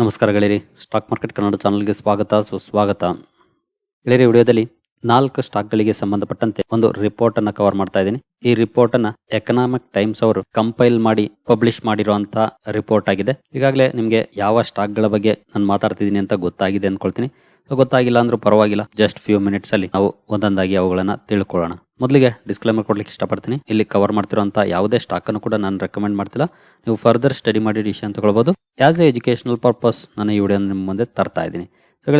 ನಮಸ್ಕಾರ ಗೆಳೆಯರಿ. Stock market Kannada ಚಾನಲ್ಗೆ ಸ್ವಾಗತ. ಸುಸ್ವಾಗತ. ಗೆಳೆಯರಿ, ವಿಡಿಯೋದಲ್ಲಿ ನಾಲ್ಕು ಸ್ಟಾಕ್ಗಳಿಗೆ ಸಂಬಂಧಪಟ್ಟಂತೆ ಒಂದು ರಿಪೋರ್ಟ್ ಅನ್ನ ಕವರ್ ಮಾಡ್ತಾ ಇದ್ದೀನಿ. ಈ ರಿಪೋರ್ಟ್ ಅನ್ನ ಎಕನಾಮಿಕ್ ಟೈಮ್ಸ್ ಅವರು ಕಂಪೈಲ್ ಮಾಡಿ ಪಬ್ಲಿಷ್ ಮಾಡಿರುವಂತಹ ರಿಪೋರ್ಟ್ ಆಗಿದೆ. ಈಗಾಗಲೇ ನಿಮಗೆ ಯಾವ ಸ್ಟಾಕ್ಗಳ ಬಗ್ಗೆ ನಾನು ಮಾತಾಡ್ತಿದ್ದೀನಿ ಅಂತ ಗೊತ್ತಾಗಿದೆ ಅನ್ಕೊಳ್ತೀನಿ ಗೊತ್ತಾಗಿಲ್ಲ ಅಂದ್ರೂ ಪರವಾಗಿಲ್ಲ. ಜಸ್ಟ್ ಫ್ಯೂ ಮಿನಿಟ್ಸ್ ಅಲ್ಲಿ ನಾವು ಒಂದೊಂದಾಗಿ ಅವುಗಳನ್ನ ತಿಳ್ಕೊಳ್ಳೋಣ. ಮೊದಲಿಗೆ ಡಿಸ್ಕ್ಲೇಮರ್ ಕೊಡ್ಲಿಕ್ಕೆ ಇಷ್ಟಪಡ್ತೀನಿ. ಇಲ್ಲಿ ಕವರ್ ಮಾಡ್ತಿರುವಂತಹ ಯಾವುದೇ ಸ್ಟಾಕ್ ಅನ್ನು ಕೂಡ ನಾನು ರೆಕಮೆಂಡ್ ಮಾಡ್ತಿಲ್ಲ. ನೀವು ಫರ್ದರ್ ಸ್ಟಡಿ ಮಾಡಿ ಡಿಸಿಷನ್ ತಗೊಳ್ಬಹುದು ಆಸ್ ಎ ಎಜುಕೇಶನಲ್ ಪರ್ಪಸ್ ನಾನು ಈ ವಿಡಿಯೋ ನಿಮ್ಮ ಮುಂದೆ ತರ್ತಾ ಇದ್ದೀನಿ. ಸೊ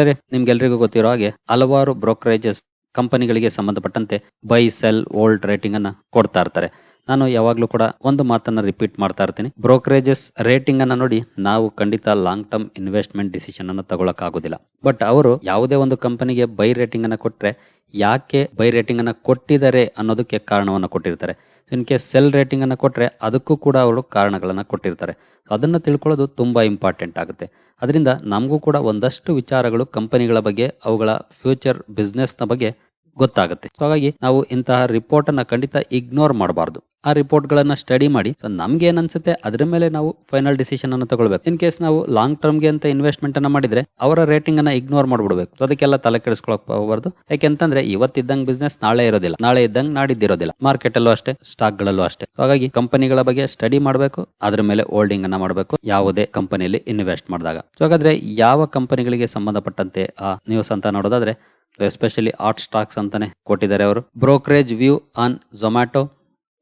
ಗೆಳೆಯರೆ ಗೊತ್ತಿರೋ ಹಾಗೆ ಹಲವಾರು ಬ್ರೋಕರೇಜಸ್ ಕಂಪನಿಗಳಿಗೆ ಸಂಬಂಧಪಟ್ಟಂತೆ ಬೈ ಸೆಲ್ ಓಲ್ಡ್ ರೇಟಿಂಗ್ ಅನ್ನ ಕೊಡ್ತಾ ಇರ್ತಾರೆ. ನಾನು ಯಾವಾಗ್ಲೂ ಕೂಡ ಒಂದು ಮಾತನ್ನ ರಿಪೀಟ್ ಮಾಡ್ತಾ ಇರ್ತೀನಿ. ಬ್ರೋಕರೇಜಸ್ ರೇಟಿಂಗ್ ಅನ್ನ ನೋಡಿ ನಾವು ಖಂಡಿತ ಲಾಂಗ್ ಟರ್ಮ್ ಇನ್ವೆಸ್ಟ್ಮೆಂಟ್ ಡಿಸಿಷನ್ ಅನ್ನ ತಗೊಳಕ್ ಆಗುದಿಲ್ಲ ಬಟ್ ಅವರು ಯಾವುದೇ ಒಂದು ಕಂಪನಿಗೆ ಬೈ ರೇಟಿಂಗ್ ಅನ್ನ ಕೊಟ್ರೆ ಯಾಕೆ ಬೈ ರೇಟಿಂಗ್ ಅನ್ನ ಕೊಟ್ಟಿದ್ದಾರೆ ಅನ್ನೋದಕ್ಕೆ ಕಾರಣವನ್ನು ಕೊಟ್ಟಿರ್ತಾರೆ. ಇನ್ ಕೇಸ್ ಸೆಲ್ ರೇಟಿಂಗ್ ಅನ್ನ ಕೊಟ್ರೆ ಅದಕ್ಕೂ ಕೂಡ ಅವರು ಕಾರಣಗಳನ್ನ ಕೊಟ್ಟಿರ್ತಾರೆ. ಅದನ್ನ ತಿಳ್ಕೊಳ್ಳೋದು ತುಂಬಾ ಇಂಪಾರ್ಟೆಂಟ್ ಆಗುತ್ತೆ. ಅದರಿಂದ ನಮಗೂ ಕೂಡ ಒಂದಷ್ಟು ವಿಚಾರಗಳು ಕಂಪನಿಗಳ ಬಗ್ಗೆ, ಅವುಗಳ ಫ್ಯೂಚರ್ ಬಿಸ್ನೆಸ್ನ ಬಗ್ಗೆ ಗೊತ್ತಾಗುತ್ತೆ. ಸೊ ಹಾಗಾಗಿ ನಾವು ಇಂತಹ ರಿಪೋರ್ಟ್ ಅನ್ನ ಖಂಡಿತ ಇಗ್ನೋರ್ ಮಾಡಬಾರ್ದು. ಆ ರಿಪೋರ್ಟ್ ಗಳನ್ನ ಸ್ಟಡಿ ಮಾಡಿ ಸೊ ನಮ್ಗೆ ಏನ್ ಅನ್ಸುತ್ತೆ, ಅದ್ರ ಮೇಲೆ ನಾವು ಫೈನಲ್ ಡಿಸಿಷನ್ ಅನ್ನು ತಗೊಳ್ಬೇಕು. ಇನ್ ಕೇಸ್ ನಾವು ಲಾಂಗ್ ಟರ್ಮ್ಗೆ ಅಂತ ಇನ್ವೆಸ್ಟ್ಮೆಂಟ್ ಅನ್ನ ಮಾಡಿದ್ರೆ, ಅವರ ರೇಟಿಂಗ್ ಅನ್ನ ಇಗ್ನೋರ್ ಮಾಡ್ಬಿಡ್ಬೇಕು. ಅದಕ್ಕೆಲ್ಲ ತಲೆ ಕೆಡಿಸ್ಕೊಳಕ್ ಹೋಗಬಾರ್ದು ಯಾಕೆಂತಂದ್ರೆ, ಇವತ್ತಿದ್ದಂಗ್ ಬಿಸ್ನೆಸ್ ನಾಳೆ ಇರೋದಿಲ್ಲ. ನಾಳೆ ಇದ್ದಂಗ್ ನಾಡಿದ್ದಿರೋದಿಲ್ಲ. ಮಾರ್ಕೆಟ್ ಅಲ್ಲೂ ಅಷ್ಟೇ ಸ್ಟಾಕ್ ಗಳಲ್ಲೂ ಅಷ್ಟೇ. ಹಾಗಾಗಿ ಕಂಪನಿಗಳ ಬಗ್ಗೆ ಸ್ಟಡಿ ಮಾಡಬೇಕು, ಅದ್ರ ಮೇಲೆ ಹೋಲ್ಡಿಂಗ್ ಅನ್ನ ಮಾಡಬೇಕು, ಯಾವುದೇ ಕಂಪನಿಯಲ್ಲಿ ಇನ್ವೆಸ್ಟ್ ಮಾಡಿದಾಗ. ಸೊ ಹಾಗಾದ್ರೆ ಯಾವ ಕಂಪನಿಗಳಿಗೆ ಸಂಬಂಧಪಟ್ಟಂತೆ ಆ ನ್ಯೂಸ್ ಅಂತ ನೋಡೋದಾದ್ರೆ ಎಸ್ಪೆಷಲಿ ಆರ್ಟ್ ಸ್ಟಾಕ್ಸ್ ಅಂತಾನೆ ಕೊಟ್ಟಿದ್ದಾರೆ ಅವರು. Brokerage view on Zomato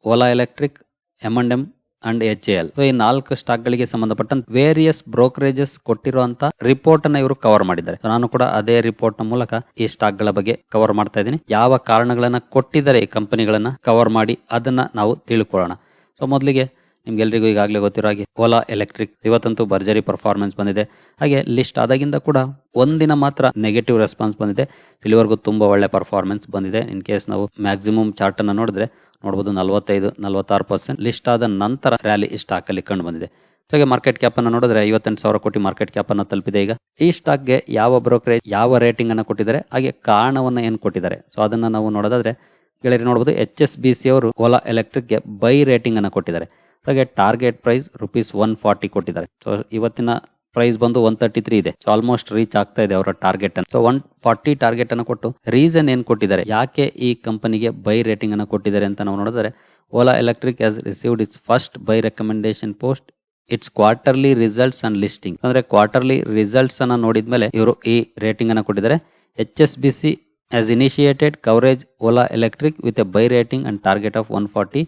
Ola Electric M and M and H L so ಈ ನಾಲ್ಕು ಸ್ಟಾಕ್ ಗಳಿಗೆ ಸಂಬಂಧಪಟ್ಟಂತ ವೇರಿಯಸ್ ಬ್ರೋಕರೇಜಸ್ ಕೊಟ್ಟಿರುವಂತ ರಿಪೋರ್ಟ್ ಅನ್ನ ಇವರು ಕವರ್ ಮಾಡಿದ್ದಾರೆ. ನಾನು ಕೂಡ ಅದೇ ರಿಪೋರ್ಟ್ನ ಮೂಲಕ ಈ ಸ್ಟಾಕ್ಗಳ ಬಗ್ಗೆ ಕವರ್ ಮಾಡ್ತಾ ಇದ್ದೀನಿ. ಯಾವ ಕಾರಣಗಳನ್ನ ಕೊಟ್ಟಿದ್ದಾರೆ ಈ ಕಂಪನಿಗಳನ್ನ ಕವರ್ ಮಾಡಿ ಅದನ್ನ ನಾವು ತಿಳ್ಕೊಳ್ಳೋಣ. ಸೊ ಮೊದಲಿಗೆ ನಿಮ್ಗೆಲ್ರಿಗೂ ಈಗಾಗಲೇ ಗೊತ್ತಿರೋ ಹಾಗೆ ಓಲಾ ಎಲೆಕ್ಟ್ರಿಕ್ ಇವತ್ತಂತೂ ಭರ್ಜರಿ ಪರ್ಫಾರ್ಮೆನ್ಸ್ ಬಂದಿದೆ. ಹಾಗೆ ಲಿಸ್ಟ್ ಆದಾಗಿಂದ ಕೂಡ ಒಂದಿನ ಮಾತ್ರ ನೆಗೆಟಿವ್ ರೆಸ್ಪಾನ್ಸ್ ಬಂದಿದೆ. ಇಲ್ಲಿವರೆಗೂ ತುಂಬಾ ಒಳ್ಳೆ ಪರ್ಫಾರ್ಮೆನ್ಸ್ ಬಂದಿದೆ. ಇನ್ ಕೇಸ್ ನಾವು ಮ್ಯಾಕ್ಸಿಮಮ್ ಚಾರ್ಟ್ ಅನ್ನ ನೋಡಿದ್ರೆ ನೋಡಬಹುದು ನಲವತ್ತೈದು, ನಲವತ್ತಾರು ಪರ್ಸೆಂಟ್ ಲಿಸ್ಟ್ ಆದ ನಂತರ ರ್ಯಾಲಿ ಈ ಸ್ಟಾಕ್ ಅಲ್ಲಿ ಕಂಡು ಬಂದಿದೆ. ಹಾಗೆ ಮಾರ್ಕೆಟ್ ಕ್ಯಾಪ್ ಅನ್ನು ನೋಡಿದ್ರೆ ಐವತ್ತೆಂಟು ಸಾವಿರ ಕೋಟಿ ಮಾರ್ಕೆಟ್ ಕ್ಯಾಪ್ ಅನ್ನು ತಲುಪಿದೆ ಈಗ. ಈ ಸ್ಟಾಕ್ಗೆ ಯಾವ ಬ್ರೋಕರೇಜ್ ಯಾವ ರೇಟಿಂಗ್ ಅನ್ನು ಕೊಟ್ಟಿದ್ದಾರೆ, ಹಾಗೆ ಕಾರಣವನ್ನ ಏನು ಕೊಟ್ಟಿದ್ದಾರೆ. ಸೊ ಅದನ್ನ ನಾವು ನೋಡೋದಾದ್ರೆ, ಗೆಳೆಯರಿ ನೋಡಬಹುದು ಎಚ್ ಎಸ್ ಬಿ ಸಿ ಅವರು ಓಲಾ ಎಲೆಕ್ಟ್ರಿಕ್ಗೆ ಬೈ ರೇಟಿಂಗ್ ಅನ್ನು ಕೊಟ್ಟಿದ್ದಾರೆ. ಹಾಗೆ target price rupees one forty ಕೊಟ್ಟಿದ್ದಾರೆ. ಸೊ ಇವತ್ತಿನ ಪ್ರೈಸ್ ಬಂದು ಒನ್ ತರ್ಟಿ ತ್ರೀ ಇದೆ ಆಲ್ಮೋಸ್ಟ್ ರೀಚ್ ಆಗ್ತಾ ಇದೆ ಅವರ ಟಾರ್ಗೆಟ್ ಅನ್ನು. ಸೊ ಒನ್ ಫಾರ್ಟಿ ಟಾರ್ಗೆಟ್ ಅನ್ನು ಕೊಟ್ಟು ರೀಸನ್ ಏನ್ ಕೊಟ್ಟಿದ್ದಾರೆ? ಯಾಕೆ ಈ ಕಂಪನಿಗೆ ಬೈ ರೇಟಿಂಗ್ ಅನ್ನು ಕೊಟ್ಟಿದ್ದಾರೆ ಅಂತ ನಾವು ನೋಡಿದ್ರೆ Ola Electric has received its first buy recommendation post its quarterly results and listing ಅಂದ್ರೆ ಕ್ವಾರ್ಟರ್ಲಿ ರಿಸಲ್ಟ್ಸ್ ಅನ್ನ ನೋಡಿದ್ಮೇಲೆ ಇವರು ಈ ರೇಟಿಂಗ್ ಅನ್ನು ಕೊಟ್ಟಿದ್ದಾರೆ. H S B C has initiated coverage Ola Electric with a buy rating and target of one 140.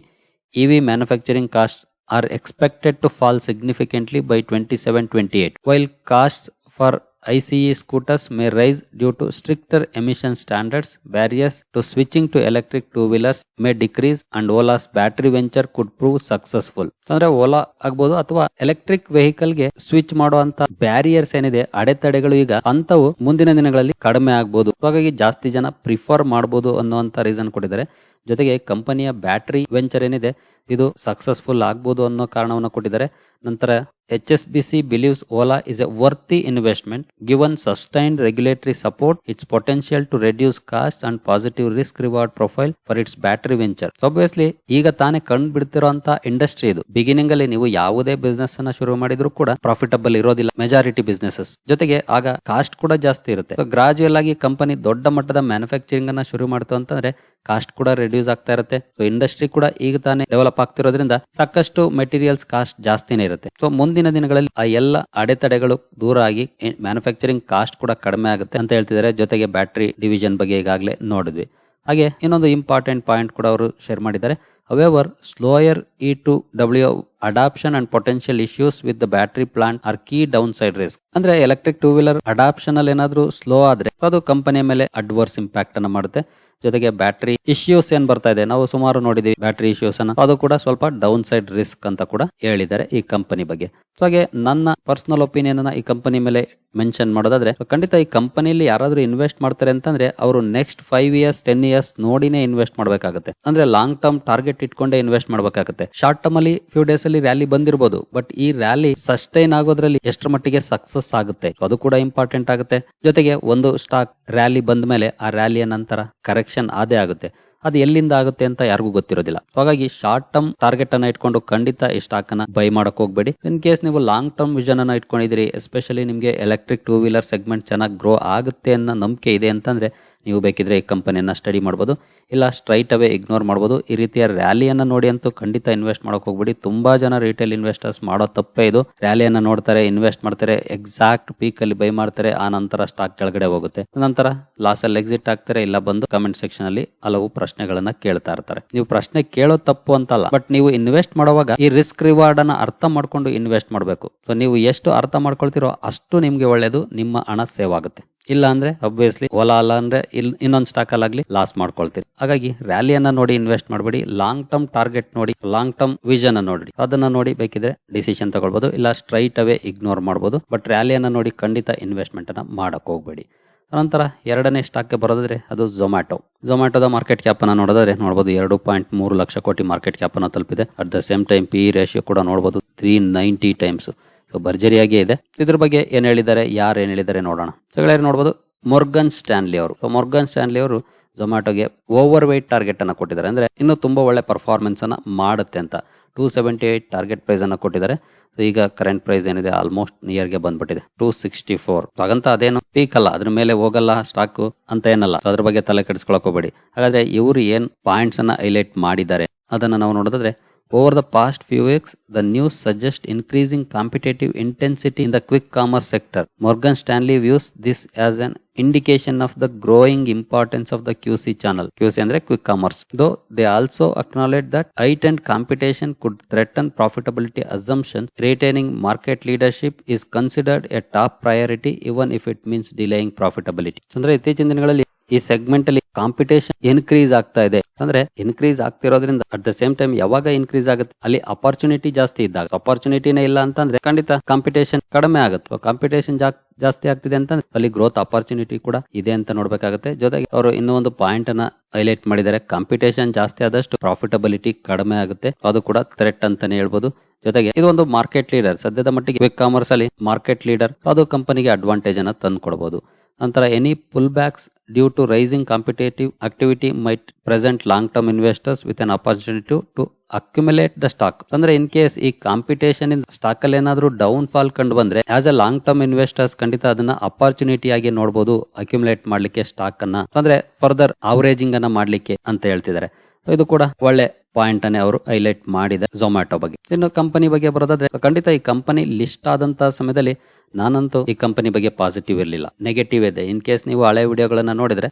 EV manufacturing costs are expected to fall significantly by 27-28, while costs for ICE scooters may rise due to stricter emission standards. Barriers to switching to electric two-wheelers may decrease and Ola's battery venture could prove successful. ಅಂದ್ರೆ ಓಲಾ ಆಗ್ಬೋದು ಅಥವಾ electric ವೆಹಿಕಲ್ಗೆ switch ಮಾಡುವಂತ barriers ಏನಿದೆ ಅಡೆತಡೆಗಳು ಈಗ ಅಂತವು ಮುಂದಿನ ದಿನಗಳಲ್ಲಿ ಕಡಿಮೆ ಆಗ್ಬೋದು ಹಾಗಾಗಿ ಜಾಸ್ತಿ ಜನ ಪ್ರಿಫರ್ ಮಾಡಬಹುದು ಅನ್ನುವಂತ ರೀಸನ್ ಕೊಟ್ಟಿದ್ದಾರೆ ಜೊತೆಗೆ ಕಂಪನಿಯ ಬ್ಯಾಟರಿ ವೆಂಚರ್ ಏನಿದೆ ಇದು ಸಕ್ಸಸ್ಫುಲ್ ಆಗ್ಬೋದು ಅನ್ನೋ ಕಾರಣವನ್ನು ಕೊಟ್ಟಿದ್ದಾರೆ. ನಂತರ H S B C believes Ola is a worthy investment given sustained regulatory support its potential to reduce cost and positive risk reward profile for its battery venture obviously ಈಗ ತಾನೇ ಕಂಡು ಬಿಡ್ತಿರುವಂತಹ ಇಂಡಸ್ಟ್ರಿ ಇದು. Beginning ಅಲ್ಲಿ ನೀವು ಯಾವುದೇ business ಅನ್ನ ಶುರು ಮಾಡಿದ್ರು ಕೂಡ ಪ್ರಾಫಿಟಬಲ್ ಇರೋದಿಲ್ಲ ಮೆಜಾರಿಟಿ ಬಿಸ್ನೆಸಸ್ ಜೊತೆಗೆ ಆಗ ಕಾಸ್ಟ್ ಕೂಡ ಜಾಸ್ತಿ ಇರುತ್ತೆ. ಗ್ರಾಜುಯಲ್ ಆಗಿ ಕಂಪನಿ ದೊಡ್ಡ ಮಟ್ಟದ ಮ್ಯಾನುಫ್ಯಾಕ್ಚರಿಂಗ್ ಅನ್ನ ಶುರು ಮಾಡ್ತು ಅಂತಂದ್ರೆ ಕಾಸ್ಟ್ ಕೂಡ ರೆಡ್ಯೂಸ್ ಆಗ್ತಾ ಇರುತ್ತೆ. ಇಂಡಸ್ಟ್ರಿ ಕೂಡ ಈಗ ತಾನೇ ಡೆವಲಪ್ ಆಗ್ತಿರೋದ್ರಿಂದ ಸಾಕಷ್ಟು ಮೆಟೀರಿಯಲ್ಸ್ ಕಾಸ್ಟ್ ಜಾಸ್ತಿನೇ ಇರುತ್ತೆ. ಸೊ ಮುಂದಿನ ದಿನಗಳಲ್ಲಿ ಆ ಎಲ್ಲ ಅಡೆತಡೆಗಳು ದೂರ ಆಗಿ ಮ್ಯಾನುಫ್ಯಾಕ್ಚರಿಂಗ್ ಕಾಸ್ಟ್ ಕೂಡ ಕಡಿಮೆ ಆಗುತ್ತೆ ಅಂತ ಹೇಳ್ತಿದ್ದಾರೆ. ಜೊತೆಗೆ ಬ್ಯಾಟ್ರಿ ಡಿವಿಷನ್ ಬಗ್ಗೆ ಈಗಾಗಲೇ ನೋಡಿದ್ವಿ. ಹಾಗೆ ಇನ್ನೊಂದು ಇಂಪಾರ್ಟೆಂಟ್ ಪಾಯಿಂಟ್ ಕೂಡ ಅವರು ಶೇರ್ ಮಾಡಿದ್ದಾರೆ. However slower E two slower E2W and potential issues with the battery plant are key downside risk ಅಂದ್ರೆ ಎಲೆಕ್ಟ್ರಿಕ್ ಟೂ ವೀಲರ್ ಅಡಾಪ್ಷನ್ ಅಲ್ಲಿ ಏನಾದ್ರೂ ಸ್ಲೋ ಆದ್ರೆ ಅದು ಕಂಪನಿಯ ಮೇಲೆ ಅಡ್ವರ್ಸ್ ಇಂಪ್ಯಾಕ್ಟ್ ಅನ್ನ ಮಾಡುತ್ತೆ. ಜೊತೆಗೆ ಬ್ಯಾಟರಿ ಇಶ್ಯೂಸ್ ಏನ್ ಬರ್ತಾ ಇದೆ? ನಾವು ಸುಮಾರು ನೋಡಿದೀವಿ ಬ್ಯಾಟರಿ ಇಶ್ಯೂಸ್ ಅನ್ನ. ಅದು ಕೂಡ ಸ್ವಲ್ಪ ಡೌನ್ ಸೈಡ್ ರಿಸ್ಕ್ ಅಂತ ಕೂಡ ಹೇಳಿದ್ದಾರೆ ಈ ಕಂಪನಿ ಬಗ್ಗೆ. ಹಾಗೆ ನನ್ನ ಪರ್ಸನಲ್ ಒಪಿನಿಯನ್ ಅನ್ನ ಈ ಕಂಪನಿ ಮೇಲೆ ಮೆನ್ಷನ್ ಮಾಡೋದಾದ್ರೆ ಖಂಡಿತ ಈ ಕಂಪನಿಯಲ್ಲಿ ಯಾರಾದ್ರೂ ಇನ್ವೆಸ್ಟ್ ಮಾಡ್ತಾರೆ ಅಂತಂದ್ರೆ ಅವರು next five years ten years ನೋಡಿನೇ ಇನ್ವೆಸ್ಟ್ ಮಾಡಬೇಕಾಗುತ್ತೆ. ಅಂದ್ರೆ ಲಾಂಗ್ ಟರ್ಮ್ ಟಾರ್ಗೆಟ್ ಇಟ್ಕೊಂಡೇ ಇನ್ವೆಸ್ಟ್ ಮಾಡಬೇಕಾಗುತ್ತೆ. ಶಾರ್ಟ್ ಟರ್ಮ್ ಅಲ್ಲಿ ಫ್ಯೂ ಡೇಸ್ ರ್ಯಾಲಿ ಬಂದಿರಬಹುದು ಬಟ್ ಈ ರ್ಯಾಲಿ ಸಸ್ಟೈನ್ ಆಗೋದ್ರಲ್ಲಿ ಎಷ್ಟರ ಮಟ್ಟಿಗೆ ಸಕ್ಸಸ್ ಆಗುತ್ತೆ? ಅದು ಕೂಡ ಇಂಪಾರ್ಟೆಂಟ್ ಆಗುತ್ತೆ. ಜೊತೆಗೆ ಒಂದು ಸ್ಟಾಕ್ ರ್ಯಾಲಿ ಬಂದ ಮೇಲೆ ಆ ರ್ಯಾಲಿಯ ನಂತರ ಕರೆಕ್ಷನ್ ಆದೇ ಆಗುತ್ತೆ. ಅದು ಎಲ್ಲಿಂದ ಆಗುತ್ತೆ ಅಂತ ಯಾರಿಗೂ ಗೊತ್ತಿರೋದಿಲ್ಲ. ಹಾಗಾಗಿ ಶಾರ್ಟ್ ಟರ್ಮ್ ಟಾರ್ಗೆಟ್ ಅನ್ನ ಇಟ್ಕೊಂಡು ಖಂಡಿತ ಈ ಸ್ಟಾಕ್ ಅನ್ನ ಬೈ ಮಾಡಕ್ ಹೋಗ್ಬೇಡಿ. ಇನ್ ಕೇಸ್ ನೀವು ಲಾಂಗ್ ಟರ್ಮ್ ವಿಷನ್ ಅನ್ನ ಇಟ್ಕೊಂಡಿದ್ರಿ ಎಸ್ಪೆಷಲಿ ನಿಮಗೆ ಎಲೆಕ್ಟ್ರಿಕ್ ಟೂ ವೀಲರ್ ಸೆಗ್ಮೆಂಟ್ ಚೆನ್ನಾಗಿ ಗ್ರೋ ಆಗುತ್ತೆ ಅನ್ನೋ ನಂಬಿಕೆ ಇದೆ ಅಂತಂದ್ರೆ ನೀವು ಬೇಕಿದ್ರೆ ಈ ಕಂಪನಿಯನ್ನ ಸ್ಟಡಿ ಮಾಡ್ಬೋದು. ಇಲ್ಲ ಸ್ಟ್ರೈಟ್ ಅವೇ ಇಗ್ನೋರ್ ಮಾಡ್ಬೋದು. ಈ ರೀತಿಯ ರ್ಯಾಲಿಯನ್ನು ನೋಡಿ ಅಂತೂ ಖಂಡಿತ ಇನ್ವೆಸ್ಟ್ ಮಾಡೋಕೆ ಹೋಗ್ಬಿಡಿ. ತುಂಬಾ ಜನ ರಿಟೇಲ್ ಇನ್ವೆಸ್ಟರ್ಸ್ ಮಾಡೋ ತಪ್ಪೇ ಇದು. ರ್ಯಾಲಿಯನ್ನು ನೋಡ್ತಾರೆ ಇನ್ವೆಸ್ಟ್ ಮಾಡ್ತಾರೆ ಎಕ್ಸಾಕ್ಟ್ ಪೀಕ್ ಅಲ್ಲಿ ಬೈ ಮಾಡ್ತಾರೆ, ಆ ನಂತರ ಸ್ಟಾಕ್ ಕೆಳಗಡೆ ಹೋಗುತ್ತೆ. ನಂತರ ಲಾಸ್ ಅಲ್ಲಿ ಎಕ್ಸಿಟ್ ಆಗ್ತಾರೆ, ಇಲ್ಲ ಬಂದು ಕಮೆಂಟ್ ಸೆಕ್ಷನ್ ಅಲ್ಲಿ ಹಲವು ಪ್ರಶ್ನೆಗಳನ್ನ ಕೇಳ್ತಾ ಇರ್ತಾರೆ. ನೀವು ಪ್ರಶ್ನೆ ಕೇಳೋ ತಪ್ಪು ಅಂತಲ್ಲ ಬಟ್ ನೀವು ಇನ್ವೆಸ್ಟ್ ಮಾಡುವಾಗ ಈ ರಿಸ್ಕ್ ರಿವಾರ್ಡ್ ಅನ್ನ ಅರ್ಥ ಮಾಡ್ಕೊಂಡು ಇನ್ವೆಸ್ಟ್ ಮಾಡಬೇಕು. ಸೊ ನೀವು ಎಷ್ಟು ಅರ್ಥ ಮಾಡ್ಕೊಳ್ತಿರೋ ಅಷ್ಟು ನಿಮ್ಗೆ ಒಳ್ಳೇದು, ನಿಮ್ಮ ಹಣ ಸೇವ್ ಆಗುತ್ತೆ. ಇಲ್ಲ ಅಂದ್ರೆ ಅಬ್ವಿಯಸ್ಲಿ ಹೊಲ ಅಲ್ಲ ಅಂದ್ರೆ ಇನ್ನೊಂದು ಸ್ಟಾಕ್ ಅಲ್ಲಾಗ್ಲಿ ಲಾಸ್ ಮಾಡ್ಕೊಳ್ತೀರಿ ಹಾಗಾಗಿ ರ್ಯಾಲಿಯನ್ನ ನೋಡಿ ಇನ್ವೆಸ್ಟ್ ಮಾಡಬೇಡಿ. ಲಾಂಗ್ ಟರ್ಮ್ ಟಾರ್ಗೆಟ್ ನೋಡಿ ಲಾಂಗ್ ಟರ್ಮ್ ವಿಷನ್ ನೋಡಿ ಅದನ್ನ ನೋಡಿ ಬೇಕಿದ್ರೆ ಡಿಸಿಷನ್ ತಗೊಳ್ಬಹುದು ಇಲ್ಲ ಸ್ಟ್ರೈಟ್ ಅವೇ ಇಗ್ನೋರ್ ಮಾಡಬಹುದು ಬಟ್ ರ್ಯಾಲಿಯನ್ನ ನೋಡಿ ಖಂಡಿತ ಇನ್ವೆಸ್ಟ್ಮೆಂಟ್ ಅನ್ನ ಮಾಡಕ್ ಹೋಗ್ಬೇಡಿ. ನಂತರ ಎರಡನೇ ಸ್ಟಾಕ್ಗೆ ಬರೋದಾದ್ರೆ ಅದು ಝೊಮ್ಯಾಟೊ ಝೊಮ್ಯಾಟೊದ ಮಾರ್ಕೆಟ್ ಕ್ಯಾಪ್ ಅನ್ನ ನೋಡೋದಾದ್ರೆ ನೋಡಬಹುದು ಎರಡು ಪಾಯಿಂಟ್ ಮೂರು ಲಕ್ಷ ಕೋಟಿ ಮಾರ್ಕೆಟ್ ಕ್ಯಾಪ್ ಅನ್ನ ತಲುಪಿದೆ. At the same time P ratio ಕೂಡ ನೋಡಬಹುದು ತ್ರೀ ನೈಂಟಿ ಟೈಮ್ಸ್ ಸೊ ಭರ್ಜರಿಯಾಗಿ ಇದೆ. ಇದ್ರ ಬಗ್ಗೆ ಏನ್ ಹೇಳಿದ್ದಾರೆ? ಯಾರು ಏನ್ ಹೇಳಿದ್ದಾರೆ ನೋಡೋಣ. ಸೊ ನೋಡಬಹುದು ಮೊರ್ಗನ್ ಸ್ಟ್ಯಾನ್ಲಿ ಅವರು. ಸೊ ಮೊರ್ಗನ್ ಸ್ಟ್ಯಾನ್ಲಿ ಅವರು ಝೊಮ್ಯಾಟೊಗೆ ಓವರ್ ವೆಯ್ಟ್ ಟಾರ್ಗೆಟ್ ಅನ್ನ ಕೊಟ್ಟಿದ್ದಾರೆ. ಅಂದ್ರೆ ಇನ್ನೂ ತುಂಬಾ ಒಳ್ಳೆ ಪರ್ಫಾರ್ಮೆನ್ಸ್ ಅನ್ನ ಮಾಡುತ್ತೆ ಅಂತ. Two seventy eight target price ಅನ್ನ ಕೊಟ್ಟಿದ್ದಾರೆ. ಸೊ ಈಗ ಕರೆಂಟ್ ಪ್ರೈಸ್ ಏನಿದೆ ಆಲ್ಮೋಸ್ಟ್ ನಿಯರ್ಗೆ ಬಂದ್ಬಿಟ್ಟಿದೆ. ಟೂ ಸಿಕ್ಸ್ಟಿ ಫೋರ್ ಹಾಗಂತ ಅದೇನು ಪೀಕ್ ಅಲ್ಲ. ಅದ್ರ ಮೇಲೆ ಹೋಗಲ್ಲ ಸ್ಟಾಕ್ ಅಂತ ಏನಲ್ಲ. ಅದ್ರ ಬಗ್ಗೆ ತಲೆ ಕೆಡಿಸ್ಕೊಳಕ್ ಹೋಗ್ಬೇಡಿ. ಹಾಗಾದ್ರೆ ಇವರು ಏನ್ ಪಾಯಿಂಟ್ಸ್ ಅನ್ನ ಹೈಲೈಟ್ ಮಾಡಿದ್ದಾರೆ? ಅದನ್ನ ನಾವು ನೋಡೋದಾದ್ರೆ over the past few weeks the news suggest increasing competitive intensity in the quick commerce sector Morgan Stanley views this as an indication of the growing importance of the QC channel channel Q ಅಂದ್ರೆ quick commerce though they also acknowledge that it and competition could threaten profitability assumption retaining market leadership is considered a top priority even if it means delaying profitability ಅಂದ್ರೆ ಇತ್ತೀಚಿನ ದಿನಗಳಲ್ಲಿ ಈ segment ಅಲ್ಲಿ competition increase ಆಗ್ತಾ ಇದೆ. ಅಂದ್ರೆ increase ಆಗ್ತಿರೋದ್ರಿಂದ at the same time ಯಾವಾಗ ಇನ್ಕ್ರೀಸ್ ಆಗುತ್ತೆ, ಅಲ್ಲಿ ಅಪರ್ಚುನಿಟಿ ಜಾಸ್ತಿ ಇದ್ದಾಗ. ಅಪರ್ಚುನಿಟಿನೇ ಇಲ್ಲ ಅಂತಂದ್ರೆ ಖಂಡಿತ ಕಾಂಪಿಟೇಷನ್ ಕಡಿಮೆ ಆಗುತ್ತೆ. ಕಾಂಪಿಟೇಷನ್ ಜಾಸ್ತಿ ಆಗ್ತಿದೆ ಅಂತ ಅಲ್ಲಿ ಗ್ರೋತ್ ಅಪರ್ಚುನಿಟಿ ಕೂಡ ಇದೆ ಅಂತ ನೋಡ್ಬೇಕಾಗುತ್ತೆ. ಜೊತೆಗೆ ಅವರು ಇನ್ನೂ ಒಂದು ಪಾಯಿಂಟ್ ಅನ್ನ ಹೈಲೈಟ್ ಮಾಡಿದ್ದಾರೆ. ಕಾಂಪಿಟೇಷನ್ ಜಾಸ್ತಿ ಆದಷ್ಟು ಪ್ರಾಫಿಟಬಿಲಿಟಿ ಕಡಿಮೆ ಆಗುತ್ತೆ. ಅದು ಕೂಡ ಥ್ರೆಟ್ ಅಂತಾನೆ ಹೇಳ್ಬೋದು. ಜೊತೆಗೆ ಇದು ಒಂದು ಮಾರ್ಕೆಟ್ ಲೀಡರ್ ಸದ್ಯದ ಮಟ್ಟಿಗೆ ಕಾಮರ್ಸ್ ಅಲ್ಲಿ ಮಾರ್ಕೆಟ್ ಲೀಡರ್ ಅದು ಕಂಪನಿಗೆ ಅಡ್ವಾಂಟೇಜ್ ಅನ್ನ ತಂದು ಕೊಡಬಹುದು ನಂತರ any pullbacks due to rising competitive activity might present long term investors with an opportunity to accumulate the stock ಅಂದ್ರೆ ಇನ್ ಕೇಸ್ ಈ ಕಾಂಪಿಟೇಷನ್ ಇನ್ ಸ್ಟಾಕ್ ಅಲ್ಲಿ ಏನಾದ್ರೂ ಡೌನ್ ಫಾಲ್ ಕಂಡು ಬಂದ್ರೆ as a long term investors ಖಂಡಿತ ಅದನ್ನ opportunity ಆಗಿ ನೋಡಬಹುದು ಅಕ್ಯುಮುಲೇಟ್ ಮಾಡ್ಲಿಕ್ಕೆ ಸ್ಟಾಕ್ ಅನ್ನ. ಅಂದ್ರೆ ಫರ್ದರ್ ಅವರೇಜಿಂಗ್ ಅನ್ನ ಮಾಡ್ಲಿಕ್ಕೆ ಅಂತ ಹೇಳ್ತಿದ್ದಾರೆ. ಇದು ಕೂಡ ಒಳ್ಳೆ ಪಾಯಿಂಟ್ ಅನ್ನೇ ಅವರು ಹೈಲೈಟ್ ಮಾಡಿದೆ ಝೊಮ್ಯಾಟೊ ಬಗ್ಗೆ. ಇನ್ನು ಕಂಪನಿ ಬಗ್ಗೆ ಬರೋದಾದ್ರೆ, ಖಂಡಿತ ಈ ಕಂಪನಿ ಲಿಸ್ಟ್ ಆದಂತ ಸಮಯದಲ್ಲಿ ನಾನಂತೂ ಈ ಕಂಪನಿ ಬಗ್ಗೆ ಪಾಸಿಟಿವ್ ಇರಲಿಲ್ಲ. ನೆಗೆಟಿವ್ ಇದೆ. ಇನ್ ಕೇಸ್ ನೀವು ಹಳೆ ವಿಡಿಯೋಗಳನ್ನ ನೋಡಿದ್ರೆ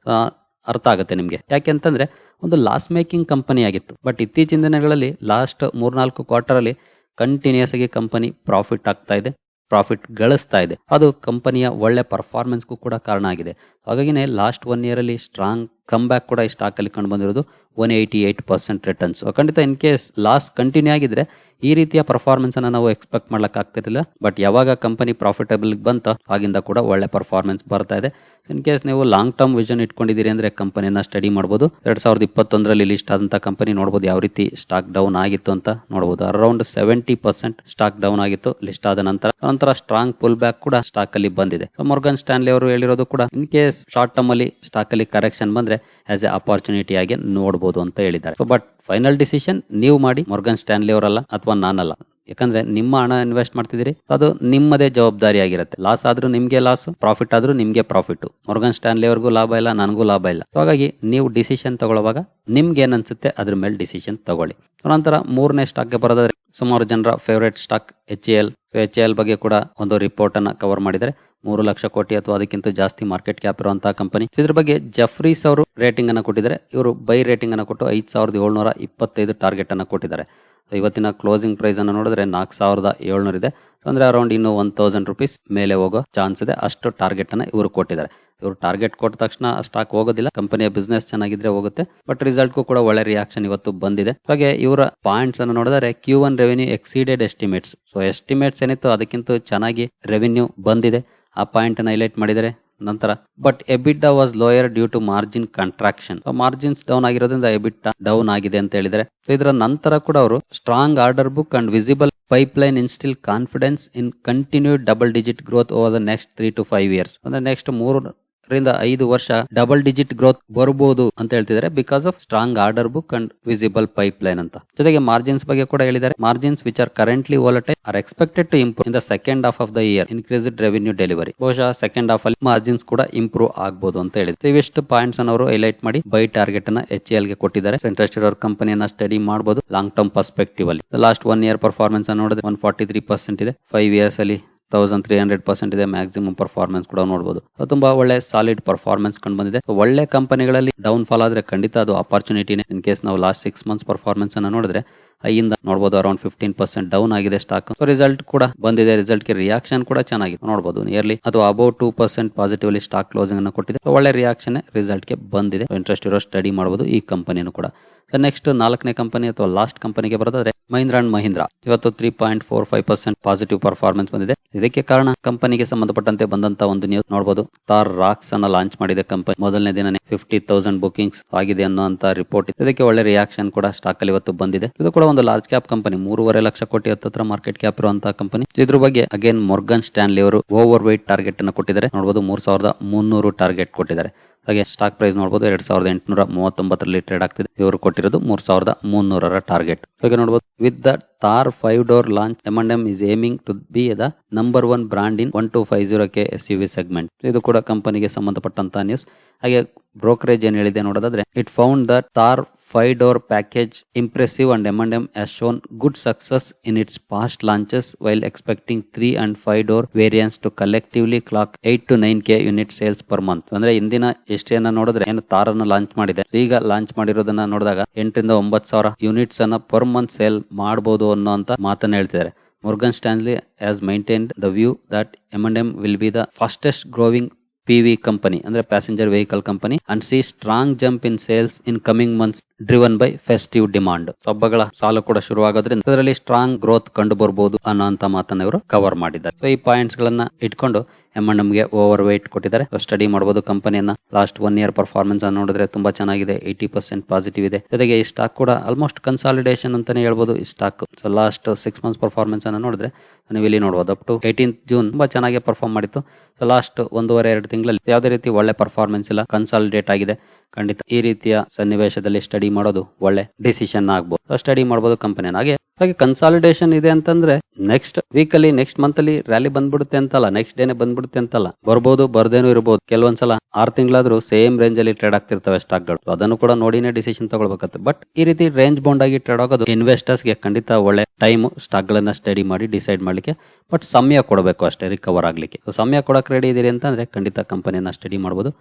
ಅರ್ಥ ಆಗುತ್ತೆ ನಿಮಗೆ. ಯಾಕೆಂತಂದ್ರೆ ಒಂದು ಲಾಸ್ ಮೇಕಿಂಗ್ ಕಂಪನಿ ಆಗಿತ್ತು. ಬಟ್ ಇತ್ತೀಚಿನ ದಿನಗಳಲ್ಲಿ ಲಾಸ್ಟ್ ಮೂರ್ನಾಲ್ಕು ಕ್ವಾರ್ಟರ್ ಅಲ್ಲಿ ಕಂಟಿನ್ಯೂಸ್ ಆಗಿ ಕಂಪನಿ ಪ್ರಾಫಿಟ್ ಆಗ್ತಾ ಇದೆ ಪ್ರಾಫಿಟ್ ಗಳಿಸ್ತಾ ಇದೆ. ಅದು ಕಂಪನಿಯ ಒಳ್ಳೆ ಪರ್ಫಾರ್ಮೆನ್ಸ್ಗೂ ಕೂಡ ಕಾರಣ ಆಗಿದೆ. ಹಾಗಾಗಿನೇ ಲಾಸ್ಟ್ ಒನ್ ಇಯರ್ ಅಲ್ಲಿ ಸ್ಟ್ರಾಂಗ್ ಕಮ್ ಬ್ಯಾಕ್ ಕೂಡ ಈ ಸ್ಟಾಕ್ ಅಲ್ಲಿ ಕಂಡು ಬಂದಿರೋದು one eighty eight percent returns ಖಂಡಿತ ಇನ್ ಕೇಸ್ ಲಾಸ್ ಕಂಟಿನ್ಯೂ ಆಗಿದ್ರೆ ಈ ರೀತಿಯ ಪರ್ಫಾರ್ಮೆನ್ಸ್ ಅನ್ನ ನಾವು ಎಕ್ಸ್ಪೆಕ್ಟ್ ಮಾಡ್ಲಿಕ್ಕೆ ಆಗ್ತಿರಲಿಲ್ಲ. ಬಟ್ ಯಾವಾಗ ಕಂಪನಿ ಪ್ರಾಫಿಟಬಲ್ ಬಂತ ಆಗಿಂದ ಕೂಡ ಒಳ್ಳೆ ಪರ್ಫಾರ್ಮೆನ್ಸ್ ಬರ್ತಾ ಇದೆ. ಇನ್ ಕೇಸ್ ನೀವು ಲಾಂಗ್ ಟರ್ಮ್ ವಿಷನ್ ಇಟ್ಕೊಂಡಿದ್ದೀರಿ ಅಂದ್ರೆ ಕಂಪನಿಯನ್ನ ಸ್ಟಡಿ ಮಾಡಬಹುದು ಎರಡ್ ಸಾವಿರದ ಇಪ್ಪತ್ತೊಂದರಲ್ಲಿ ಲಿಸ್ಟ್ ಆದಂತ ಕಂಪನಿ ನೋಡಬಹುದು ಯಾವ ರೀತಿ ಸ್ಟಾಕ್ ಡೌನ್ ಆಗಿತ್ತು ಅಂತ ನೋಡಬಹುದು around seventy percent stock down ಆಗಿತ್ತು ಲಿಸ್ಟ್ ಆದ ನಂತರ. ನಂತರ ಸ್ಟ್ರಾಂಗ್ ಪುಲ್ ಬ್ಯಾಕ್ ಕೂಡ ಸ್ಟಾಕ್ ಅಲ್ಲಿ ಬಂದಿದೆ. ಮೊರ್ಗನ್ ಸ್ಟ್ಯಾನ್ಲಿ ಅವರು ಹೇಳಿರೋದು ಕೂಡ ಇನ್ ಕೇಸ್ ಶಾರ್ಟ್ ಟರ್ಮ್ ಅಲ್ಲಿ ಸ್ಟಾಕ್ ಅಲ್ಲಿ ಕರೆಕ್ಷನ್ ಬಂದ್ರೆ ಆಸ್ ಎ ಅಪರ್ಚುನಿಟಿ ಆಗಿ ನೋಡಬಹುದು ಅಂತ ಹೇಳಿದ್ದಾರೆ. ಬಟ್ ಫೈನಲ್ ಡಿಸಿಷನ್ ನೀವು ಮಾಡಿ ಮೊರ್ಗನ್ ಸ್ಟ್ಯಾನ್ಲಿ ಅವರಲ್ಲ ಅಥವಾ ನಾನಲ್ಲ. ಯಾಕಂದ್ರೆ ನಿಮ್ಮ ಹಣ ಇನ್ವೆಸ್ಟ್ ಮಾಡ್ತಿದ್ದೀರಿ, ಅದು ನಿಮ್ಮದೇ ಜವಾಬ್ದಾರಿ ಆಗಿರುತ್ತೆ. ಲಾಸ್ ಆದ್ರೂ ನಿಮ್ಗೆ ಲಾಸ್ ಪ್ರಾಫಿಟ್ ಆದ್ರೂ ನಿಮ್ಗೆ ಪ್ರಾಫಿಟ್ ಮೊರ್ಗನ್ ಸ್ಟ್ಯಾನ್ಲಿ ಅವ್ರಿಗೂ ಲಾಭ ಇಲ್ಲ, ನನಗೂ ಲಾಭ ಇಲ್ಲ. ಹಾಗಾಗಿ ನೀವು ಡಿಸಿಷನ್ ತಗೊಳ್ಳುವಾಗ ನಿಮ್ಗೆ ಏನ್ ಅನ್ಸುತ್ತೆ ಅದ್ರ ಮೇಲೆ ಡಿಸಿಷನ್ ತಗೊಳ್ಳಿ. ನಂತರ ಮೂರನೇ ಸ್ಟಾಕ್ಗೆ ಬರೋದಾದ್ರೆ ಸುಮಾರು ಜನರ favourite stock H L H L ಬಗ್ಗೆ ಕೂಡ ಒಂದು ರಿಪೋರ್ಟ್ ಅನ್ನ ಕವರ್ ಮಾಡಿದರೆ ಮೂರು ಲಕ್ಷ ಕೋಟಿ ಅಥವಾ ಅದಕ್ಕಿಂತ ಜಾಸ್ತಿ ಮಾರ್ಕೆಟ್ ಕ್ಯಾಪ್ ಇರುವಂತಹ ಕಂಪನಿ ಇದ್ರ ಬಗ್ಗೆ ಜಫ್ರೀಸ್ ಅವರು ರೇಟಿಂಗ್ ಅನ್ನು ಕೊಟ್ಟಿದ್ದಾರೆ. ಇವರು ಬೈ ರೇಟಿಂಗ್ ಅನ್ನು ಕೊಟ್ಟು ಐದ್ ಸಾವಿರದ ಏಳ್ನೂರ ಇಪ್ಪತ್ತೈದು ಟಾರ್ಗೆಟ್ ಅನ್ನು ಕೊಟ್ಟಿದ್ದಾರೆ. ಇವತ್ತಿನ ಕ್ಲೋಸಿಂಗ್ ಪ್ರೈಸ್ ಅನ್ನು ನೋಡಿದ್ರೆ ನಾಲ್ಕು ಸಾವಿರದ ಏಳ್ನೂರ ಇದೆ. ಅಂದ್ರೆ ಅರೌಂಡ್ ಇನ್ನೂ ಒನ್ ತೌಸಂಡ್ ರುಪೀಸ್ ಮೇಲೆ ಹೋಗೋ ಚಾನ್ಸ್ ಇದೆ. ಅಷ್ಟು ಟಾರ್ಗೆಟ್ ಅನ್ನ ಇವರು ಕೊಟ್ಟಿದ್ದಾರೆ. ಇವರು ಟಾರ್ಗೆಟ್ ಕೊಟ್ಟ ತಕ್ಷಣ ಸ್ಟಾಕ್ ಹೋಗೋದಿಲ್ಲ. ಕಂಪನಿಯ ಬಿಸ್ನೆಸ್ ಚೆನ್ನಾಗಿದ್ರೆ ಹೋಗುತ್ತೆ. ಬಟ್ ರಿಸಲ್ಟ್ಗೂ ಕೂಡ ಒಳ್ಳೆ ರಿಯಾಕ್ಷನ್ ಇವತ್ತು ಬಂದಿದೆ. ಹಾಗೆ ಇವರ ಪಾಯಿಂಟ್ಸ್ ಅನ್ನು ನೋಡಿದ್ರೆ Q one revenue exceeded estimates so estimates ಏನಿತ್ತು ಅದಕ್ಕಿಂತ ಚೆನ್ನಾಗಿ ರೆವೆನ್ಯೂ ಬಂದಿದೆ. ಆ ಪಾಯಿಂಟ್ ಅನ್ನ ಹೈಲೈಟ್ ಮಾಡಿದರೆ ನಂತರ but EBITDA was lower due to margin contraction margins down ಆಗಿರೋದ್ರಿಂದ ಎಬಿಟಾ ಡೌನ್ ಆಗಿದೆ ಅಂತ ಹೇಳಿದ್ರೆ ಇದರ ನಂತರ ಕೂಡ ಅವರು strong order book and visible pipeline instil confidence in continue double digit growth over the next three to five years ಅಂದ್ರೆ next ಮೂರು ಅದರಿಂದ ಐದು ವರ್ಷ ಡಬಲ್ ಡಿಜಿಟ್ ಗ್ರೋತ್ ಬರಬಹುದು ಅಂತ ಹೇಳ್ತಿದ್ದಾರೆ because of strong order book and visible pipeline ಅಂತ. ಜೊತೆಗೆ ಮಾರ್ಜಿನ್ಸ್ ಬಗ್ಗೆ ಕೂಡ ಹೇಳಿದ್ದಾರೆ. Margins which are currently volatile are expected to improve in the second half of the year increased revenue delivery ಬಹುಶಃ second half ಅಲ್ಲಿ ಮಾರ್ಜಿನ್ಸ್ ಕೂಡ improve ಆಗಬಹುದು ಅಂತ ಹೇಳಿದ್ರು ಇವೆಷ್ಟು ಪಾಯಿಂಟ್ಸ್ ಅನ್ನು ಅವರು ಹೈಲೈಟ್ ಮಾಡಿ ಬೈ ಟಾರ್ಗೆಟ್ ಅನ್ನ ಎಚ್ ಎಲ್ಗೆ ಕೊಟ್ಟಿದ್ದಾರೆ. ಇಂಟ್ರೆಸ್ಟ್ ಇರೋರ್ ಕಂಪನಿಯನ್ನ ಸ್ಟಡಿ ಮಾಡಬಹುದು ಲಾಂಗ್ ಟರ್ಮ್ ಪರ್ಸ್ಪೆಕ್ಟಿವ್ ಅಲ್ಲಿ. ಲಾಸ್ಟ್ ಒನ್ ಇಯರ್ ಪರ್ಫಾರ್ಮೆನ್ಸ್ ನೋಡಿದ್ರೆ ಒನ್ ಫಾರ್ಟಿ ತ್ರೀ ಪರ್ಸೆಂಟ್ ಇದೆ. ಫೈವ್ ಇಯರ್ಸ್ ಅಲ್ಲಿ ತೌಸಂಡ್ ತ್ರೀ ಹಂಡ್ರೆಡ್ ಪರ್ಸೆಂಟ್ ಇದೆ ಮ್ಯಾಕ್ಸಿಮಮ್ ಪರ್ಫಾರ್ಮೆನ್ಸ್ ಕೂಡ ನೋಡಬಹುದು ತುಂಬಾ ಒಳ್ಳೆ ಸಾಲಿಡ್ ಪರ್ಫಾರ್ಮೆನ್ಸ್ ಕಂಡು ಬಂದಿದೆ. ಒಳ್ಳೆ ಕಂಪನಿಗಳಲ್ಲಿ ಡೌನ್ ಫಾಲ್ ಆದ್ರೆ ಖಂಡಿತ ಅದು ಅಪರ್ಚುನಿಟಿನೇ ಇನ್ ಕೇಸ್ ನಾವು ಲಾಸ್ಟ್ ಸಿಕ್ಸ್ ಮಂತ್ಸ್ ಪರ್ಫಾರ್ಮೆನ್ಸ್ ಅನ್ನ ನೋಡಿದ್ರೆ ಐಯಿಂದ ನೋಡಬಹುದು ಅರೌಂಡ್ ಫಿಫ್ಟೀನ್ ಪರ್ಸೆಂಟ್ ಡೌನ್ ಆಗಿದೆ ಸ್ಟಾಕ್ ರಿಸಲ್ಟ್ ಕೂಡ ಬಂದಿದೆ. ರಿಸಲ್ಟ್ಗೆ ರಿಯಾಕ್ಷನ್ ಕೂಡ ಚೆನ್ನಾಗಿದೆ. ನೋಡಬಹುದು ನಿಯರ್ಲಿ ಅಥವಾ about two percent positively stock closing ಅನ್ನು ಕೊಟ್ಟಿದೆ. ಒಳ್ಳೆ ರಿಯಾಕ್ಷನ್ ರಿಸಲ್ಟ್ಗೆ ಬಂದಿದೆ. ಇಂಟ್ರೆಸ್ಟ್ ಇರೋ ಸ್ಟಡಿ ಮಾಡಬಹುದು ಈ ಕಂಪನಿನೂ ಕೂಡ. ನೆಕ್ಸ್ಟ್ ನಾಲ್ಕನೇ ಕಂಪನಿ ಅಥವಾ ಲಾಸ್ಟ್ ಕಂಪನಿಗೆ ಬರೋದಾದ್ರೆ ಮಹೀಂದ್ರ ಅಂಡ್ ಮಹೀಂದ್ರ. ಇವತ್ತು three point four five percent positive performance ಬಂದಿದೆ. ಇದಕ್ಕೆ ಕಾರಣ ಕಂಪನಿಗೆ ಸಂಬಂಧಪಟ್ಟಂತೆ ಬಂದಂತ ಒಂದು ನ್ಯೂಸ್ ನೋಡಬಹುದು ತಾರ್ ರಾಕ್ಸ್ ಅನ್ನ ಲಾಂಚ್ ಮಾಡಿದೆ ಕಂಪನಿ ಮೊದಲನೇ ದಿನನೇ ಫಿಫ್ಟಿ ತೌಸಂಡ್ ಬುಕಿಂಗ್ಸ್ ಆಗಿದೆ ಅನ್ನುವಂತ ರಿಪೋರ್ಟ್ ಇದಕ್ಕೆ ಒಳ್ಳೆ ರಿಯಾಕ್ಷನ್ ಕೂಡ ಸ್ಟಾಕ್ ಅಲ್ಲಿ ಇವತ್ತು ಬಂದಿದೆ. ಇದು ಕೂಡ ಒಂದು ಲಾರ್ಜ್ ಕ್ಯಾಪ್ ಕಂಪನಿ ಮೂರುವರೆ ಲಕ್ಷ ಕೋಟಿ ಹತ್ತತ್ರ ಮಾರ್ಕೆಟ್ ಕ್ಯಾಪ್ ಇರುವಂತಹ ಕಂಪನಿ ಇದ್ರ ಬಗ್ಗೆ ಅಗೇನ್ ಮೊರ್ಗನ್ ಸ್ಟ್ಯಾನ್ಲಿ ಅವರು ಓವರ್ ವೈಟ್ ಟಾರ್ಗೆಟ್ ಅನ್ನು ಕೊಟ್ಟಿದ್ದಾರೆ. ನೋಡಬಹುದು ಮೂರ್ ಸಾವಿರದ ಮುನ್ನೂರು ಟಾರ್ಗೆಟ್ ಕೊಟ್ಟಿದ್ದಾರೆ. ಹಾಗೆ ಸ್ಟಾಕ್ ಪ್ರೈಸ್ ನೋಡಬಹುದು ಎರಡ್ ಸಾವಿರದ ಎಂಟುನೂರ ಮೂವತ್ತೊಂಬತ್ತರಲ್ಲಿ ಟ್ರೇಡ್ ಆಗ್ತಿದೆ. ಇವರು ಕೊಟ್ಟಿರೋದು ಮೂರ್ ಸಾವಿರದ ಮುನ್ನೂರರ ಟಾರ್ಗೆಟ್ ಹಾಗೆ ನೋಡಬಹುದು with the Thar door launch M and M is aiming to be the number one brand in one two five zero K S U V segment ಇದು ಕೂಡ ಕಂಪನಿಗೆ ಸಂಬಂಧಪಟ್ಟಂತ ನ್ಯೂಸ್ ಹಾಗೆ ಬ್ರೋಕರೇಜ್ ಏನ್ ಹೇಳಿದೆ ನೋಡೋದಾದ್ರೆ it found the Thar five door package impressive and M and M has shown good success in its past launches while expecting three and five door variants to collectively clock eight to nine K unit sales per month ಅಂದ್ರೆ ಹಿಂದಿನ ಎಷ್ಟೇನ ನೋಡಿದ್ರೆ, ಏನು ತಾರನ್ನು launch ಮಾಡಿದೆ. ಈಗ launch ಮಾಡಿರೋದನ್ನ ನೋಡಿದಾಗ, ಎಂಟರಿಂದ ಒಂಬತ್ತು ಸಾವಿರ ಯೂನಿಟ್ಸ್ ಅನ್ನ ಪರ್ ಮಂತ್ ಸೇಲ್ ಮಾಡಬಹುದು ಅನ್ನೋಂತ ಮಾತನ್ನ ಹೇಳ್ತಿದ್ದಾರೆ. Morgan Stanley has maintain the view that M and M will be the fastest growing P V company ಅಂದ್ರೆ passenger vehicle company and see strong jump in sales in coming months driven by festive demand ಹಬ್ಬಗಳ ಸಾಲು ಕೂಡ ಶುರುವಾಗೋದ್ರಿಂದ ಅದರಲ್ಲಿ strong growth ಕಂಡು ಬರಬಹುದು ಅನ್ನೋಂತ ಮಾತನ್ನ ಇವರು cover ಮಾಡಿದ್ದಾರೆ. ಸೊ ಈ ಪಾಯಿಂಟ್ಸ್ ಗಳನ್ನ ಇಟ್ಕೊಂಡು ಎಂ ಅಂಡ್ಗೆ ಓವರ್ weight ಕೊಟ್ಟಿದ್ದಾರೆ ಸ್ಟಡಿ ಮಾಡಬಹುದು ಕಂಪನಿಯನ್ನ. ಲಾಸ್ಟ್ ಒನ್ ಇಯರ್ ಪರ್ಫಾರ್ಮೆನ್ಸ್ ಅನ್ನು ನೋಡಿದ್ರೆ ತುಂಬಾ ಚೆನ್ನಾಗಿದೆ. ಏಯ್ಟಿ ಪರ್ಸೆಂಟ್ ಪಾಸಿಟಿವ್ ಇದೆ. ಜೊತೆಗೆ ಈ ಸ್ಟಾಕ್ ಕೂಡ ಆಲ್ಮೋಸ್ಟ್ ಕನ್ಸಾಲಿಡೇಷನ್ ಅಂತಾನೆ ಹೇಳ್ಬೋದು ಈ stock so last six months performance ಅನ್ನು ನೋಡಿದ್ರೆ ನೀವು ಇಲ್ಲಿ ನೋಡಬಹುದು ಅಪ್ ಟು ಏಯ್ಟೀನ್ ಜೂನ್ ತುಂಬಾ ಚೆನ್ನಾಗಿ ಪರ್ಫಾರ್ಮ್ ಮಾಡಿತ್ತು. ಲಾಸ್ಟ್ ಒಂದೂವರೆ, ಎರಡು ತಿಂಗಳಲ್ಲಿ ಯಾವುದೇ ರೀತಿ ಒಳ್ಳೆ ಪರ್ಫಾರ್ಮೆನ್ಸ್ ಇಲ್ಲ. ಕನ್ಸಾಲಿಡೇಟ್ ಆಗಿದೆ. ಖಂಡಿತ ಈ ರೀತಿಯ ಸನ್ನಿವೇಶದಲ್ಲಿ ಸ್ಟಡಿ ಮಾಡೋದು ಒಳ್ಳೆ ಡಿಸಿಷನ್ ಆಗ್ಬೋದು. ಸ್ಟಡಿ ಮಾಡಬಹುದು ಕಂಪನಿನ ಹಾಗೆ ಹಾಗೆ ಕನ್ಸಾಲಿಡೇಷನ್ ಇದೆ ಅಂತಂದ್ರೆ ನೆಕ್ಸ್ಟ್ ವೀಕ್ ಅಲ್ಲಿ ನೆಕ್ಸ್ಟ್ ಮಂತ್ ಅಲ್ಲಿ ರ್ಯಾಲಿ ಬಂದ್ಬಿಡುತ್ತೆ ಅಂತಲ್ಲ ನೆಕ್ಸ್ಟ್ ಡೇನೆ ಬಂದ್ಬಿಡುತ್ತೆ ಅಂತಲ್ಲ. ಬರ್ಬೋದು, ಬರ್ದೇನು ಇರಬಹುದು ಕೆಲವೊಂದ್ಸಲ ಆರ್ ತಿಂಗಳಾದ್ರೂ ಸೇಮ್ ರೇಂಜ್ ಅಲ್ಲಿ ಟ್ರೇಡ್ ಆಗ್ತಿರ್ತವೆ ಸ್ಟಾಕ್ಗಳು. ಅದನ್ನು ಕೂಡ ನೋಡಿನೇ ಡಿಸಿಷನ್ ತಗೊಳ್ಬೇಕಾಗುತ್ತೆ ಬಟ್ ಈ ರೀತಿ ರೇಂಜ್ ಬೌಂಡ್ ಆಗಿ ಟ್ರೇಡ್ ಆಗೋದು ಇನ್ವೆಸ್ಟರ್ಸ್ಗೆ ಖಂಡಿತ ಒಳ್ಳೆ ಟೈಮ್ ಸ್ಟಾಕ್ ಗಳನ್ನ ಸ್ಟಡಿ ಮಾಡಿ ಡಿಸೈಡ್ ಮಾಡ್ಲಿಕ್ಕೆ ಬಟ್ ಸಮಯ ಕೊಡಬೇಕು ಅಷ್ಟೇ ರಿಕವರ್ ಆಗ್ಲಿಕ್ಕೆ. ಸಮಯ ಕೊಡಕ್ ರೆಡಿ ಇದೀರಿ ಅಂತಂದ್ರೆ ಖಂಡಿತ ಕಂಪನಿಯನ್ನ ಸ್ಟಡಿ ಮಾಡಬಹುದು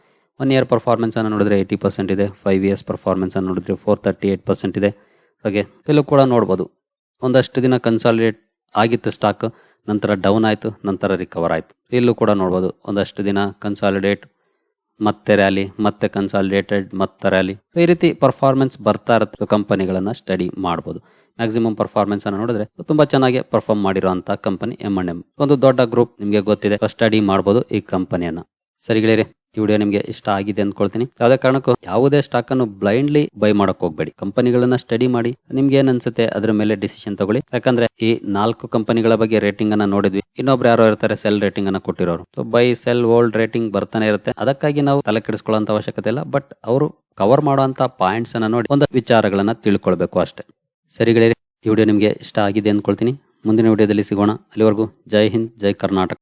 ಒನ್ ಇಯರ್ ಪರ್ಫಾರ್ಮೆನ್ಸ್ ಅನ್ನು ನೋಡಿದ್ರೆ ಏಯ್ಟಿ ಪರ್ಸೆಂಟ್ ಇದೆ. ಫೈವ್ ಇಯರ್ಸ್ ಪರ್ಫಾರ್ಮೆನ್ಸ್ ಅನ್ನು ನೋಡಿದ್ರೆ ಫೋರ್ ತರ್ಟಿ ಏಟ್ ಪರ್ಸೆಂಟ್ ಇದೆ. ಹಾಗೆ ಇಲ್ಲೂ ಕೂಡ ನೋಡ್ಬೋದು. ಒಂದಷ್ಟು ದಿನ ಕನ್ಸಾಲಿಡೇಟ್ ಆಗಿತ್ತು ಸ್ಟಾಕ್ ನಂತರ ಡೌನ್ ಆಯಿತು, ನಂತರ ರಿಕವರ್ ಆಯಿತು. ಇಲ್ಲೂ ಕೂಡ ನೋಡ್ಬೋದು. ಒಂದಷ್ಟು ದಿನ ಕನ್ಸಾಲಿಡೇಟ್ ಮತ್ತೆ ರ್ಯಾಲಿ ಮತ್ತೆ ಕನ್ಸಾಲಿಡೇಟೆಡ್ ಮತ್ತೆ ರ್ಯಾಲಿ ಈ ರೀತಿ ಪರ್ಫಾರ್ಮೆನ್ಸ್ ಬರ್ತಾ ಇರುತ್ತೆ ಕಂಪನಿಗಳನ್ನು ಸ್ಟಡಿ ಮಾಡ್ಬೋದು. ಮ್ಯಾಕ್ಸಿಮಮ್ ಪರ್ಫಾರ್ಮೆನ್ಸ್ ಅನ್ನು ನೋಡಿದ್ರೆ ತುಂಬಾ ಚೆನ್ನಾಗಿ ಪರ್ಫಾರ್ಮ್ ಮಾಡಿರುವಂತಹ ಕಂಪನಿ ಎಂ ಅಂಡ್ ಎಂ ಒಂದು ದೊಡ್ಡ ಗ್ರೂಪ್ ನಿಮಗೆ ಗೊತ್ತಿದೆ. ಸ್ಟಡಿ ಮಾಡ್ಬೋದು ಈ ಕಂಪನಿಯನ್ನ ಸರಿಗಳಿರಿ ಈ ವಿಡಿಯೋ ನಿಮಗೆ ಇಷ್ಟ ಆಗಿದೆ ಅಂದ್ಕೊಳ್ತೀನಿ. ಯಾವುದೇ ಕಾರಣಕ್ಕೂ ಯಾವುದೇ ಸ್ಟಾಕ್ ಅನ್ನು ಬ್ಲೈಂಡ್ಲಿ ಬೈ ಮಾಡಕ್ ಹೋಗ್ಬೇಡಿ. ಕಂಪನಿಗಳನ್ನ ಸ್ಟಡಿ ಮಾಡಿ, ನಿಮ್ಗೆ ಏನ್ ಅನ್ಸುತ್ತೆ ಅದ್ರ ಮೇಲೆ ಡಿಸಿಷನ್ ತಗೊಳ್ಳಿ. ಯಾಕಂದ್ರೆ ಈ ನಾಲ್ಕು ಕಂಪನಿಗಳ ಬಗ್ಗೆ ರೇಟಿಂಗ್ ಅನ್ನ ನೋಡಿದ್ವಿ. ಇನ್ನೊಬ್ರು ಯಾರೋ ಇರ್ತಾರೆ ಸೆಲ್ ರೇಟಿಂಗ್ ಅನ್ನ ಕೊಟ್ಟಿರೋರು. So buy sell hold rating ಬರ್ತಾನೆ ಇರುತ್ತೆ. ಅದಕ್ಕಾಗಿ ನಾವು ತಲೆ ಕೆಡಿಸ್ಕೊಳ್ಳೋ ಅವಶ್ಯಕತೆ ಇಲ್ಲ. ಬಟ್ ಅವರು ಕವರ್ ಮಾಡುವಂತ ಪಾಯಿಂಟ್ಸ್ ಅನ್ನ ನೋಡಿ ಒಂದು ವಿಚಾರಗಳನ್ನ ತಿಳ್ಕೊಳ್ಬೇಕು ಅಷ್ಟೇ. ಸರಿಗಳಿರಿ ಈ ವಿಡಿಯೋ ನಿಮಗೆ ಇಷ್ಟ ಆಗಿದೆ ಅಂದ್ಕೊಳ್ತೀನಿ. ಮುಂದಿನ ವಿಡಿಯೋದಲ್ಲಿ ಸಿಗೋಣ. ಅಲ್ಲಿವರೆಗೂ ಜೈ ಹಿಂದ್, ಜೈ ಕರ್ನಾಟಕ.